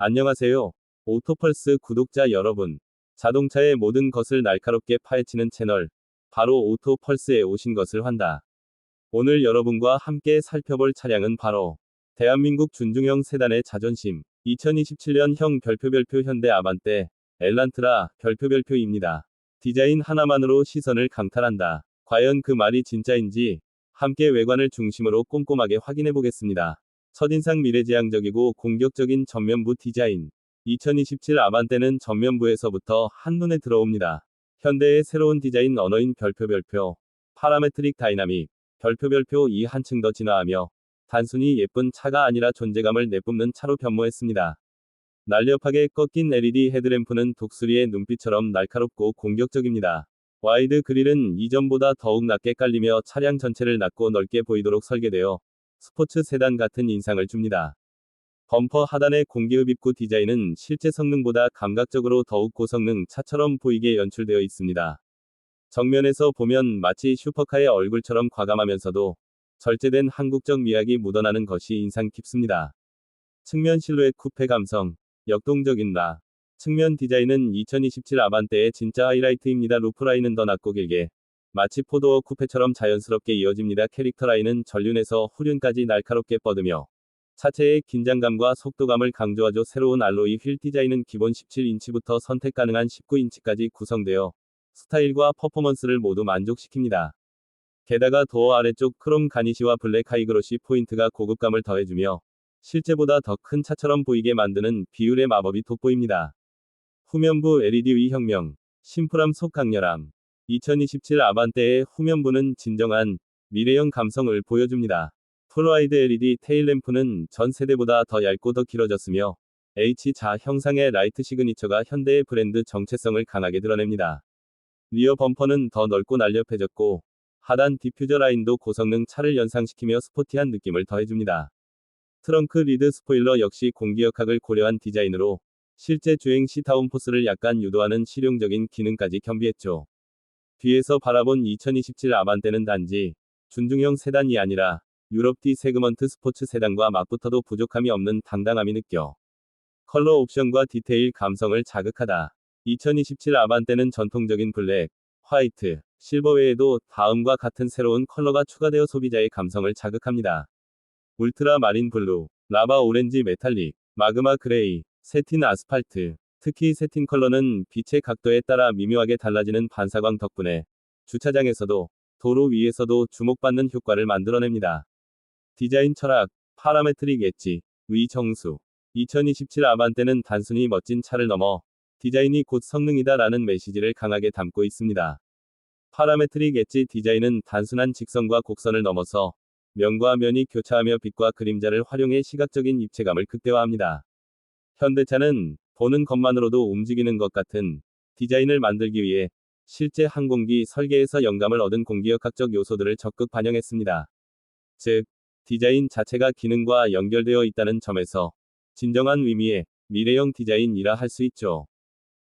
안녕하세요. 오토펄스 구독자 여러분. 자동차의 모든 것을 날카롭게 파헤치는 채널, 바로 오토펄스에 오신 것을 환다. 오늘 여러분과 함께 살펴볼 차량은 바로 대한민국 준중형 세단의 자존심, 2027년형 별표별표 현대 아반떼, 엘란트라 별표별표입니다. 디자인 하나만으로 시선을 강탈한다. 과연 그 말이 진짜인지 함께 외관을 중심으로 꼼꼼하게 확인해 보겠습니다. 첫인상 미래지향적이고 공격적인 전면부 디자인. 2027 아반떼는 전면부에서부터 한눈에 들어옵니다. 현대의 새로운 디자인 언어인 별표별표, 파라메트릭 다이나믹, 별표별표 이 한층 더 진화하며 단순히 예쁜 차가 아니라 존재감을 내뿜는 차로 변모했습니다. 날렵하게 꺾인 LED 헤드램프는 독수리의 눈빛처럼 날카롭고 공격적입니다. 와이드 그릴은 이전보다 더욱 낮게 깔리며 차량 전체를 낮고 넓게 보이도록 설계되어 스포츠 세단 같은 인상을 줍니다. 범퍼 하단의 공기흡 입구 디자인은 실제 성능보다 감각적으로 더욱 고성능 차처럼 보이게 연출되어 있습니다. 정면에서 보면 마치 슈퍼카의 얼굴처럼 과감하면서도 절제된 한국적 미학이 묻어나는 것이 인상 깊습니다. 측면 실루엣 쿠페 감성, 역동적인 라. 측면 디자인은 2027 아반떼의 진짜 하이라이트입니다. 루프라인은 더 낮고 길게, 마치 포도어 쿠페처럼 자연스럽게 이어집니다. 캐릭터 라인은 전륜에서 후륜까지 날카롭게 뻗으며 차체의 긴장감과 속도감을 강조하죠. 새로운 알로이 휠 디자인은 기본 17인치부터 선택 가능한 19인치까지 구성되어 스타일과 퍼포먼스를 모두 만족시킵니다. 게다가 도어 아래쪽 크롬 가니시와 블랙 하이그로시 포인트가 고급감을 더해주며 실제보다 더 큰 차처럼 보이게 만드는 비율의 마법이 돋보입니다. 후면부 LED 위 혁명, 심플함 속 강렬함. 2027 아반떼의 후면부는 진정한 미래형 감성을 보여줍니다. 풀와이드 LED 테일램프는 전 세대보다 더 얇고 더 길어졌으며 H자 형상의 라이트 시그니처가 현대의 브랜드 정체성을 강하게 드러냅니다. 리어 범퍼는 더 넓고 날렵해졌고 하단 디퓨저 라인도 고성능 차를 연상시키며 스포티한 느낌을 더해줍니다. 트렁크 리드 스포일러 역시 공기역학을 고려한 디자인으로 실제 주행 시 다운포스를 약간 유도하는 실용적인 기능까지 겸비했죠. 뒤에서 바라본 2027 아반떼는 단지 준중형 세단이 아니라 유럽 D 세그먼트 스포츠 세단과 맞붙어도 부족함이 없는 당당함이 느껴. 컬러 옵션과 디테일 감성을 자극하다. 2027 아반떼는 전통적인 블랙, 화이트, 실버 외에도 다음과 같은 새로운 컬러가 추가되어 소비자의 감성을 자극합니다. 울트라 마린 블루, 라바 오렌지 메탈릭, 마그마 그레이, 세틴 아스팔트. 특히 세틴 컬러는 빛의 각도에 따라 미묘하게 달라지는 반사광 덕분에 주차장에서도 도로 위에서도 주목받는 효과를 만들어냅니다. 디자인 철학, 파라메트릭 엣지, 위 정수. 2027 아반떼는 단순히 멋진 차를 넘어 디자인이 곧 성능이다라는 메시지를 강하게 담고 있습니다. 파라메트릭 엣지 디자인은 단순한 직선과 곡선을 넘어서 면과 면이 교차하며 빛과 그림자를 활용해 시각적인 입체감을 극대화합니다. 현대차는 보는 것만으로도 움직이는 것 같은 디자인을 만들기 위해 실제 항공기 설계에서 영감을 얻은 공기역학적 요소들을 적극 반영했습니다. 즉, 디자인 자체가 기능과 연결되어 있다는 점에서 진정한 의미의 미래형 디자인이라 할 수 있죠.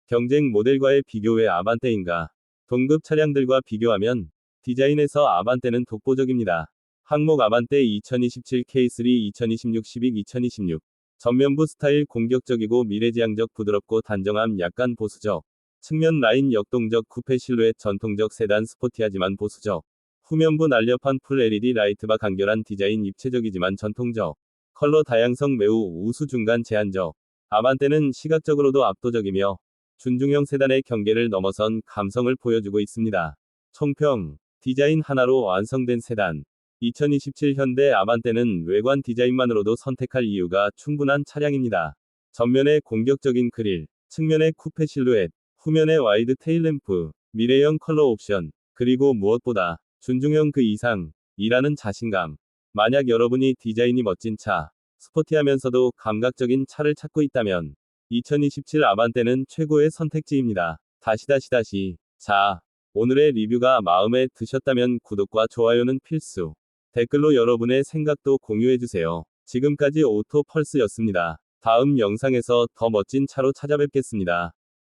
경쟁 모델과의 비교 왜 아반떼인가? 동급 차량들과 비교하면 디자인에서 아반떼는 독보적입니다. 항목 아반떼 2027 K3 2026 12 2026 전면부 스타일 공격적이고 미래지향적 부드럽고 단정함 약간 보수적 측면 라인 역동적 쿠페 실루엣 전통적 세단 스포티하지만 보수적 후면부 날렵한 풀 LED 라이트바 간결한 디자인 입체적이지만 전통적 컬러 다양성 매우 우수 중간 제한적 아반떼는 시각적으로도 압도적이며 준중형 세단의 경계를 넘어선 감성을 보여주고 있습니다. 총평 디자인 하나로 완성된 세단 2027 현대 아반떼는 외관 디자인만으로도 선택할 이유가 충분한 차량입니다. 전면의 공격적인 그릴, 측면의 쿠페 실루엣, 후면의 와이드 테일램프, 미래형 컬러 옵션, 그리고 무엇보다 준중형 그 이상 이라는 자신감. 만약 여러분이 디자인이 멋진 차, 스포티하면서도 감각적인 차를 찾고 있다면 2027 아반떼는 최고의 선택지입니다. 다시 다시 다시. 자, 오늘의 리뷰가 마음에 드셨다면 구독과 좋아요는 필수. 댓글로 여러분의 생각도 공유해주세요. 지금까지 오토 펄스였습니다. 다음 영상에서 더 멋진 차로 찾아뵙겠습니다.